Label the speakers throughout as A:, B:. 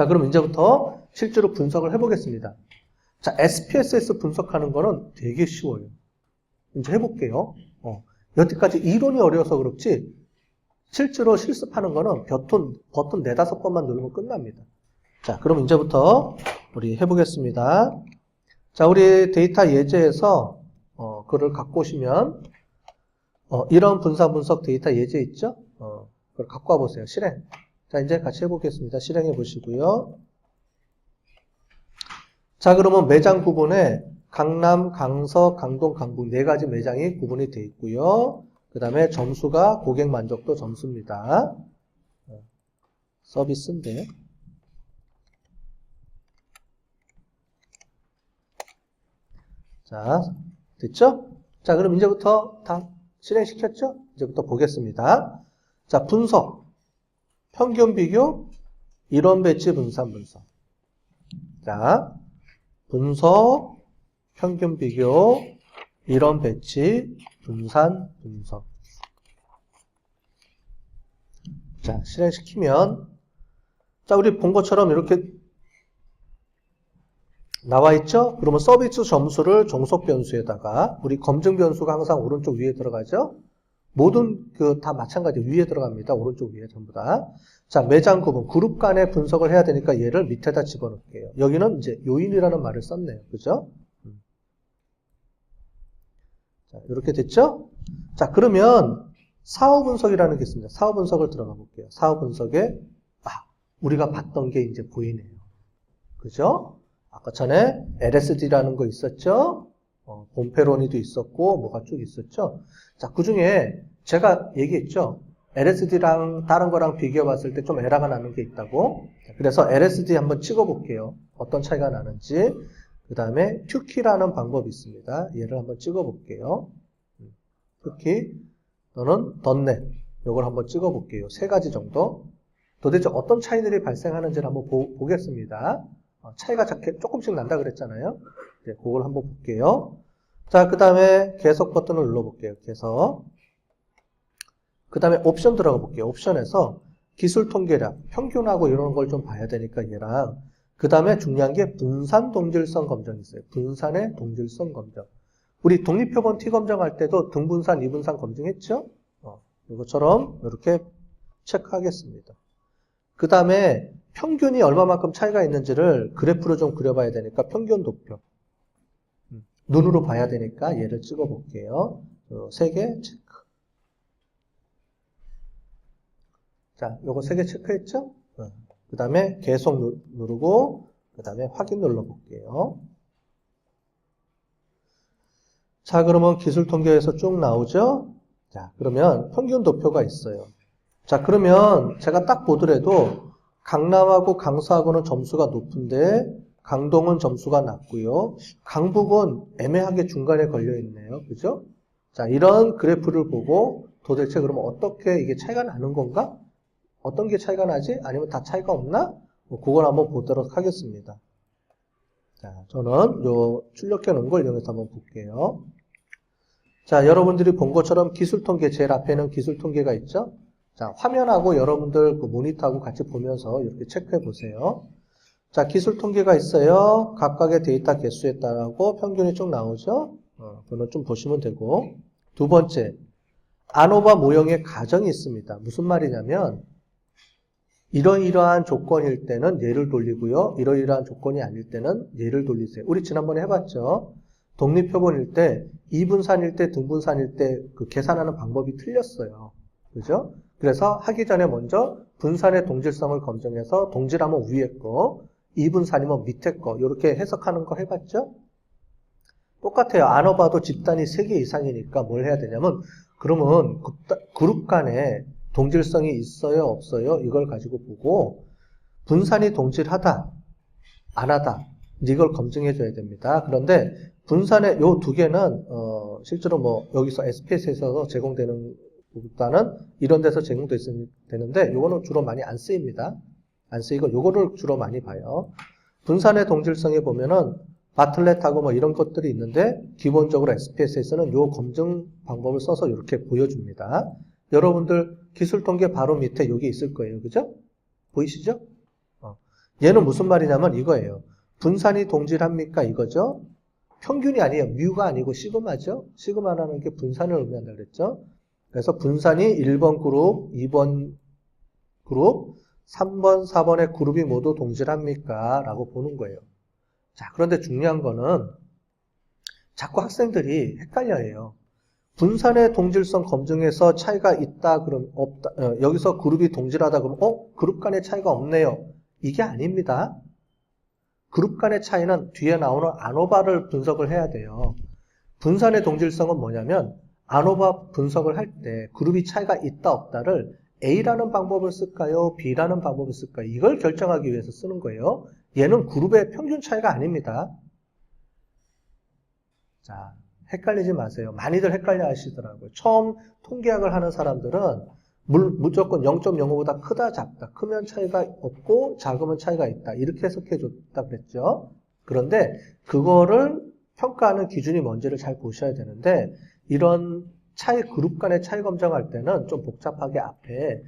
A: 자, 그럼 이제부터 실제로 분석을 해보겠습니다. 자, SPSS 분석하는 거는 되게 쉬워요. 이제 해볼게요. 어, 여태까지 이론이 어려워서 그렇지, 실제로 실습하는 거는 버튼, 버튼 네다섯 번만 누르면 끝납니다. 자, 그럼 이제부터 우리 해보겠습니다. 자, 우리 데이터 예제에서, 어, 그걸 갖고 오시면, 어, 이런 분사 분석 데이터 예제 있죠? 어, 그걸 갖고 와보세요. 실행. 자, 이제 같이 해보겠습니다. 실행해 보시고요. 자, 그러면 매장 구분에 강남, 강서, 강동, 강북 네 가지 매장이 구분이 되어 있고요. 그 다음에 점수가 고객 만족도 점수입니다. 어, 서비스인데. 자, 됐죠? 자, 그럼 이제부터 다 실행시켰죠? 이제부터 보겠습니다. 자, 분석. 평균 비교, 이론 배치 분산 분석. 자, 분석, 평균 비교, 이론 배치, 분산 분석. 자, 실행시키면, 자, 우리 본 것처럼 이렇게 나와 있죠? 그러면 서비스 점수를 종속 변수에다가, 우리 검증 변수가 항상 오른쪽 위에 들어가죠? 모든 그 다 마찬가지 위에 들어갑니다. 오른쪽 위에 전부 다. 자, 매장 구분, 그룹 간의 분석을 해야 되니까 얘를 밑에다 집어넣을게요. 여기는 이제 요인이라는 말을 썼네요. 그죠? 음. 자, 이렇게 됐죠? 자, 그러면 사후 분석이라는 게 있습니다. 사후 분석을 들어가 볼게요. 사후 분석에, 아, 우리가 봤던 게 이제 보이네요. 그죠? 아까 전에 LSD라는 거 있었죠? 어, 봄페로니도 있었고, 뭐가 쭉 있었죠? 자, 그 중에 제가 얘기했죠? LSD랑 다른 거랑 비교해 봤을 때 좀 에러가 나는 게 있다고. 그래서 LSD 한번 찍어 볼게요. 어떤 차이가 나는지. 그 다음에 큐키라는 방법이 있습니다. 얘를 한번 찍어 볼게요. 큐키 또는 덧넷. 요걸 한번 찍어 볼게요. 세 가지 정도. 도대체 어떤 차이들이 발생하는지를 한번 보, 겠습니다 차이가 작게 조금씩 난다 그랬잖아요. 이제 그걸 한번 볼게요. 자, 그 다음에 계속 버튼을 눌러볼게요. 계속. 그 다음에 옵션 들어가 볼게요. 옵션에서 기술 통계량, 평균하고 이런 걸 좀 봐야 되니까 얘랑 그 다음에 중요한 게 분산 동질성 검정이 있어요. 분산의 동질성 검정. 우리 독립표본 T 검정할 때도 등분산, 이분산 검증했죠? 어, 이것처럼 이렇게 체크하겠습니다. 그 다음에 평균이 얼마만큼 차이가 있는지를 그래프로 좀 그려봐야 되니까 평균 도표. 음, 눈으로 봐야 되니까 얘를 찍어 볼게요. 세 개 체크. 자, 요거 세 개 체크했죠? 그 다음에 계속 누, 누르고, 그 다음에 확인 눌러볼게요. 자, 그러면 기술 통계에서 쭉 나오죠? 자, 그러면 평균 도표가 있어요. 자, 그러면 제가 딱 보더라도 강남하고 강서하고는 점수가 높은데 강동은 점수가 낮고요. 강북은 애매하게 중간에 걸려 있네요. 그죠? 자, 이런 그래프를 보고 도대체 그러면 어떻게 이게 차이가 나는 건가? 어떤 게 차이가 나지? 아니면 다 차이가 없나? 뭐 그걸 한번 보도록 하겠습니다. 자, 저는 요 출력해 놓은 걸 이용해서 한번 볼게요. 자, 여러분들이 본 것처럼 기술 통계 제일 앞에는 기술 통계가 있죠? 자, 화면하고 여러분들 그 모니터하고 같이 보면서 이렇게 체크해 보세요. 자, 기술 통계가 있어요. 각각의 데이터 개수에 따라고 평균이 쭉 나오죠? 어, 그거는 좀 보시면 되고. 두 번째, 아노바 모형의 가정이 있습니다. 무슨 말이냐면, 이러이러한 조건일 때는 얘를 돌리고요. 이러이러한 조건이 아닐 때는 얘를 돌리세요. 우리 지난번에 해봤죠? 독립표본일 때, 이분산일 때, 등분산일 때 그 계산하는 방법이 틀렸어요. 그죠? 그래서 하기 전에 먼저 분산의 동질성을 검증해서 동질하면 위에 거, 이분산이면 밑에 거 이렇게 해석하는 거 해봤죠? 똑같아요. 안어봐도 집단이 3개 이상이니까 뭘 해야 되냐면 그러면 그룹 간에 동질성이 있어요 없어요 이걸 가지고 보고 분산이 동질하다 안 하다 이걸 검증해 줘야 됩니다. 그런데 분산의 요 두 개는 어, 실제로 뭐 여기서 SPS에서 제공되는 보다는 이런 데서 제공되는데 요거는 주로 많이 안 쓰입니다. 안 쓰이고 요거를 주로 많이 봐요. 분산의 동질성에 보면은 바틀렛하고 뭐 이런 것들이 있는데 기본적으로 SPSS는 요 검증 방법을 써서 이렇게 보여줍니다. 여러분들 기술 통계 바로 밑에 여기 있을 거예요. 그죠? 보이시죠? 어. 얘는 무슨 말이냐면 이거예요. 분산이 동질합니까? 이거죠. 평균이 아니에요. 뮤가 아니고 시그마죠. 시그마라는 게 분산을 의미한다 그랬죠. 그래서 분산이 1번 그룹, 2번 그룹, 3번, 4번의 그룹이 모두 동질합니까? 라고 보는 거예요. 자, 그런데 중요한 거는 자꾸 학생들이 헷갈려 해요. 분산의 동질성 검증에서 차이가 있다 그럼 없다 어, 여기서 그룹이 동질하다 그러면 어? 그룹 간의 차이가 없네요. 이게 아닙니다. 그룹 간의 차이는 뒤에 나오는 아노바를 분석을 해야 돼요. 분산의 동질성은 뭐냐면 아노바 분석을 할 때 그룹이 차이가 있다 없다를 A라는 방법을 쓸까요? B라는 방법을 쓸까요? 이걸 결정하기 위해서 쓰는 거예요. 얘는 그룹의 평균 차이가 아닙니다. 자 헷갈리지 마세요. 많이들 헷갈려 하시더라고요. 처음 통계학을 하는 사람들은 물, 무조건 0.05보다 크다 작다. 크면 차이가 없고 작으면 차이가 있다. 이렇게 해석해 줬다 그랬죠. 그런데 그거를 평가하는 기준이 뭔지를 잘 보셔야 되는데 이런 차이 그룹 간의 차이 검증할 때는 좀 복잡하게 앞에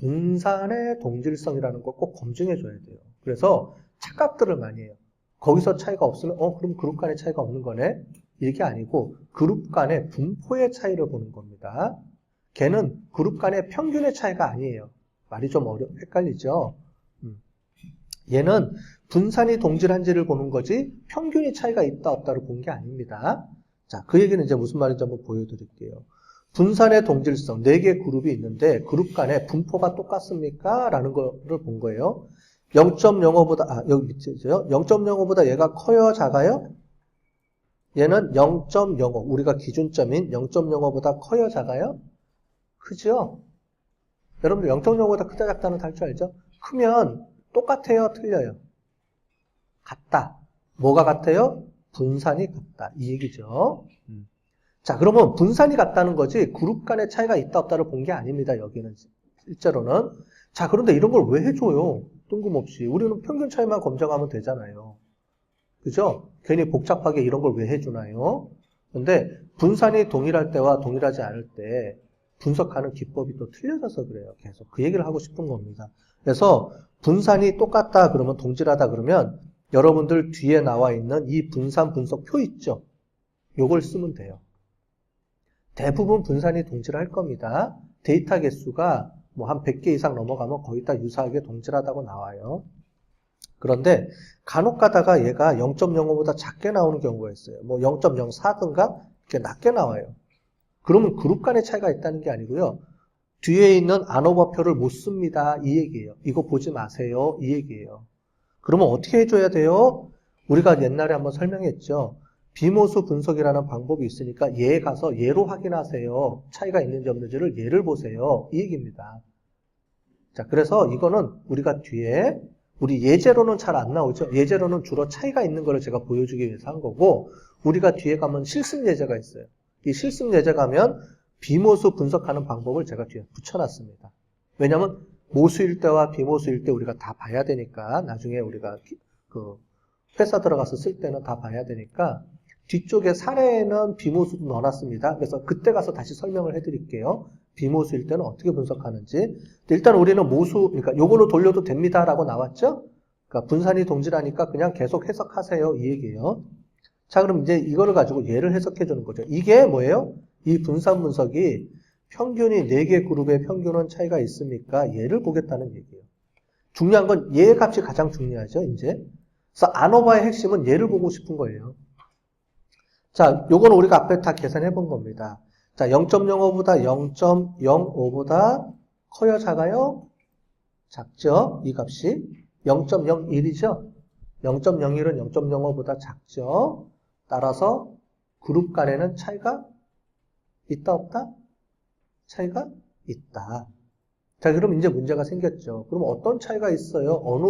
A: 분산의 동질성이라는 걸 꼭 검증해 줘야 돼요. 그래서 착각들을 많이 해요. 거기서 차이가 없으면 어 그럼 그룹 간의 차이가 없는 거네. 이게 아니고 그룹 간의 분포의 차이를 보는 겁니다. 걔는 그룹 간의 평균의 차이가 아니에요. 말이 좀 어려 헷갈리죠. 음. 얘는 분산이 동질한지를 보는 거지 평균이 차이가 있다 없다를 본 게 아닙니다. 자, 그 얘기는 이제 무슨 말인지 한번 보여드릴게요. 분산의 동질성, 4개 그룹이 있는데 그룹 간의 분포가 똑같습니까? 라는 거를 본 거예요. 0.05보다, 아, 여기 밑에죠. 0.05보다 얘가 커요, 작아요? 얘는 0.05, 우리가 기준점인 0.05보다 커요, 작아요? 크죠? 여러분들 0.05보다 크다, 작다는 다할줄 알죠? 크면 똑같아요, 틀려요? 같다. 뭐가 같아요? 분산이 같다. 이 얘기죠. 음. 자, 그러면 분산이 같다는 거지 그룹 간의 차이가 있다 없다를 본 게 아닙니다. 여기는 실제로는. 자, 그런데 이런 걸 왜 해줘요? 뜬금없이. 우리는 평균 차이만 검증하면 되잖아요. 그죠? 괜히 복잡하게 이런 걸 왜 해주나요? 근데 분산이 동일할 때와 동일하지 않을 때 분석하는 기법이 또 틀려져서 그래요. 계속 그 얘기를 하고 싶은 겁니다. 그래서 분산이 똑같다 그러면 동질하다 그러면 여러분들 뒤에 나와 있는 이 분산 분석표 있죠? 요걸 쓰면 돼요. 대부분 분산이 동질할 겁니다. 데이터 개수가 뭐 한 100개 이상 넘어가면 거의 다 유사하게 동질하다고 나와요. 그런데 간혹 가다가 얘가 0.05보다 작게 나오는 경우가 있어요. 뭐 0.04든가 이렇게 낮게 나와요. 그러면 그룹 간의 차이가 있다는 게 아니고요. 뒤에 있는 안오버표를 못 씁니다. 이 얘기예요. 이거 보지 마세요. 이 얘기예요. 그러면 어떻게 해줘야 돼요? 우리가 옛날에 한번 설명했죠. 비모수 분석이라는 방법이 있으니까 얘 가서 얘로 확인하세요. 차이가 있는지 없는지를 얘를 보세요. 이 얘기입니다. 자, 그래서 이거는 우리가 뒤에 우리 예제로는 잘 안 나오죠. 예제로는 주로 차이가 있는 거를 제가 보여주기 위해서 한 거고 우리가 뒤에 가면 실습 예제가 있어요. 이 실습 예제 가면 비모수 분석하는 방법을 제가 뒤에 붙여놨습니다. 왜냐하면 모수일 때와 비모수일 때 우리가 다 봐야 되니까 나중에 우리가 그 회사 들어가서 쓸 때는 다 봐야 되니까 뒤쪽에 사례에는 비모수도 넣어놨습니다. 그래서 그때 가서 다시 설명을 해드릴게요. 비모수일 때는 어떻게 분석하는지. 일단 우리는 모수, 그러니까 요걸로 돌려도 됩니다라고 나왔죠? 그러니까 분산이 동질하니까 그냥 계속 해석하세요. 이 얘기예요. 자, 그럼 이제 이거를 가지고 얘를 해석해 주는 거죠. 이게 뭐예요? 이 분산 분석이 평균이 4개 그룹의 평균은 차이가 있습니까? 얘를 보겠다는 얘기예요. 중요한 건얘 값이 가장 중요하죠, 이제. 그래서 아노바의 핵심은 얘를 보고 싶은 거예요. 자, 요건 우리가 앞에 다 계산해 본 겁니다. 자, 0.05보다 0.05보다 커요, 작아요? 작죠? 이 값이 0.01이죠? 0.01은 0.05보다 작죠? 따라서 그룹 간에는 차이가 있다, 없다? 차이가 있다. 자, 그럼 이제 문제가 생겼죠. 그럼 어떤 차이가 있어요? 어느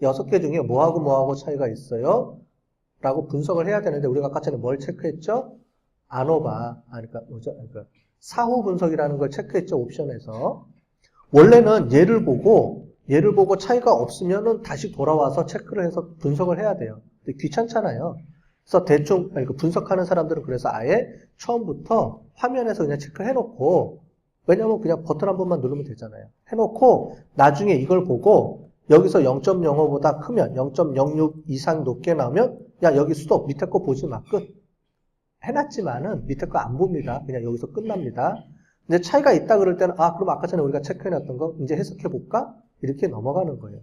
A: 6개 중에 뭐하고 뭐하고 차이가 있어요? 라고 분석을 해야 되는데 우리가 아까 전에 뭘 체크했죠? 아노바, 아, 그러니까 뭐죠? 그러니까 사후 분석이라는 걸 체크했죠, 옵션에서. 원래는 얘를 보고, 얘를 보고 차이가 없으면은 다시 돌아와서 체크를 해서 분석을 해야 돼요. 근데 귀찮잖아요. 그래서 대충, 아니, 그 분석하는 사람들은 그래서 아예 처음부터 화면에서 그냥 체크해 놓고, 왜냐면 그냥 버튼 한 번만 누르면 되잖아요. 해 놓고, 나중에 이걸 보고, 여기서 0.05보다 크면 0.06 이상 높게 나오면 야 여기 스톱 밑에 거 보지 마 끝. 해놨지만은 밑에 거 안 봅니다. 그냥 여기서 끝납니다. 근데 차이가 있다 그럴 때는 아 그럼 아까 전에 우리가 체크해놨던 거 이제 해석해 볼까 이렇게 넘어가는 거예요.